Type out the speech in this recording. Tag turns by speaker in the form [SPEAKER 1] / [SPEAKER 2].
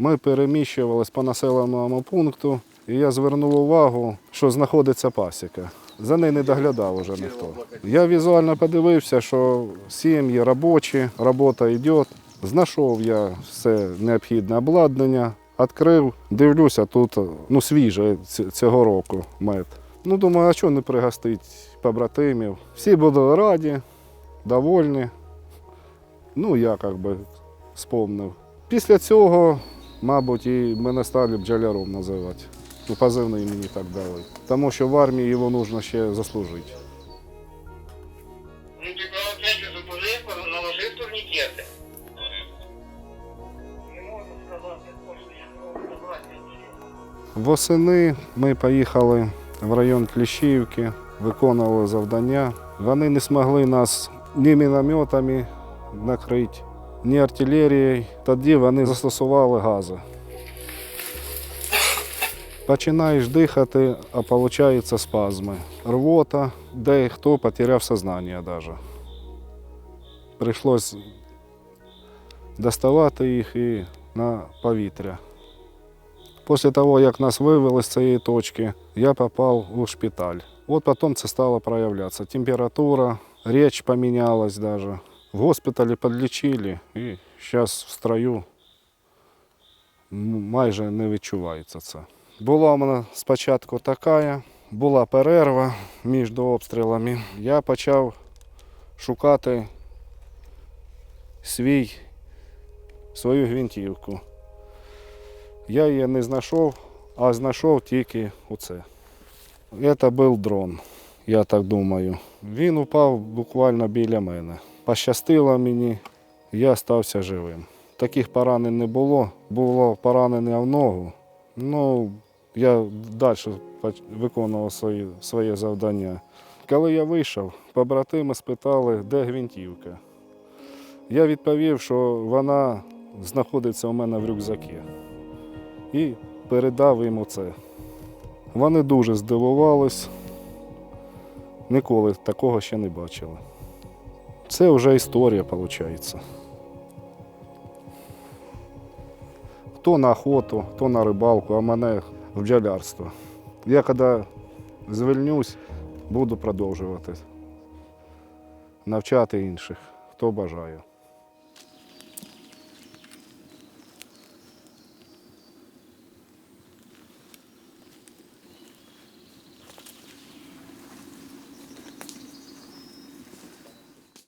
[SPEAKER 1] Ми переміщувались по населеному пункту, і я звернув увагу, що знаходиться пасіка. За нею не доглядав уже ніхто. Я візуально подивився, що сім'ї робочі, робота йде. Знайшов я все необхідне обладнання, відкрив, дивлюся, тут ну, свіже цього року мед. Ну, думаю, а чого не пригостить побратимів? Всі були раді, довольні. Ну, я як би спомнив. Після цього, мабуть, і мене стали бджоляром називати. Ну, позивний мені так дали. Тому що в армії його потрібно ще заслужити.
[SPEAKER 2] Ну, ти зупинив, наложив турнікети. Не можу сказати, точно, я можу сказати.
[SPEAKER 1] Восени ми поїхали в район Кліщівки, виконували завдання. Вони не змогли нас ні мінометами накрити, ні артилерією. Тоді вони застосували гази. Починаєш дихати, а виходить спазми. Рвота, де-хто потеряв сознання навіть. Прийшлось доставати їх і на повітря. Після того, як нас вивели з цієї точки, я попав у шпиталь. От потім це стало проявлятися. Температура, річ помінялась даже. В госпіталі підлічили і зараз в строю майже не відчувається це. Була у мене спочатку така, була перерва між обстрілами. Я почав шукати свій, свою гвинтівку. Я її не знайшов, а знайшов тільки оце. Це був дрон, я так думаю. Він упав буквально біля мене. Пощастило мені, я стався живим. Таких поранень не було. Було поранення в ногу. Ну, я далі виконував свої, своє завдання. Коли я вийшов, побратими спитали, де гвинтівка. Я відповів, що вона знаходиться у мене в рюкзакі і передав йому це. Вони дуже здивувались, ніколи такого ще не бачили. Це вже історія, виходить. Хто на охоту, хто на рибалку, а мене в бджолярство. Я коли звільнюсь, буду продовжувати навчати інших, хто бажає.